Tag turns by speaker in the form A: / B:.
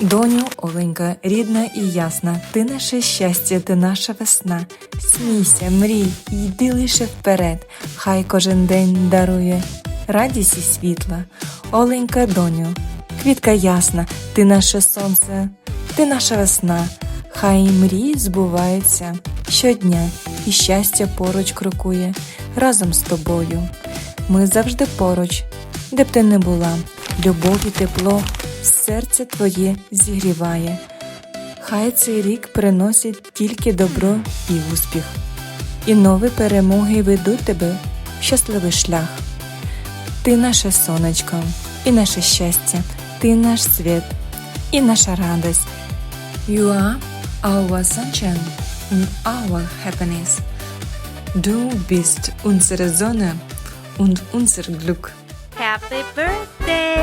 A: Доню, Оленька, рідна і ясна, ти наше щастя, ти наша весна. Смійся, мрій, йди лише вперед, хай кожен день дарує радість і світла. Оленька, доню, квітка ясна, ти наше сонце, ти наша весна, хай мрії збуваються щодня, і щастя поруч крокує разом з тобою. Ми завжди поруч, де б ти не була, любов і тепло серце твоє зігріває. Хай цей рік приносить тільки добро і успіх, і нові перемоги ведуть тебе в щасливий шлях. Ти наше сонечко, і наше щастя, ти наш світ, і наша радость. You are our sunshine and our happiness. Du bist unsere Sonne und unser Glück.
B: Happy birthday!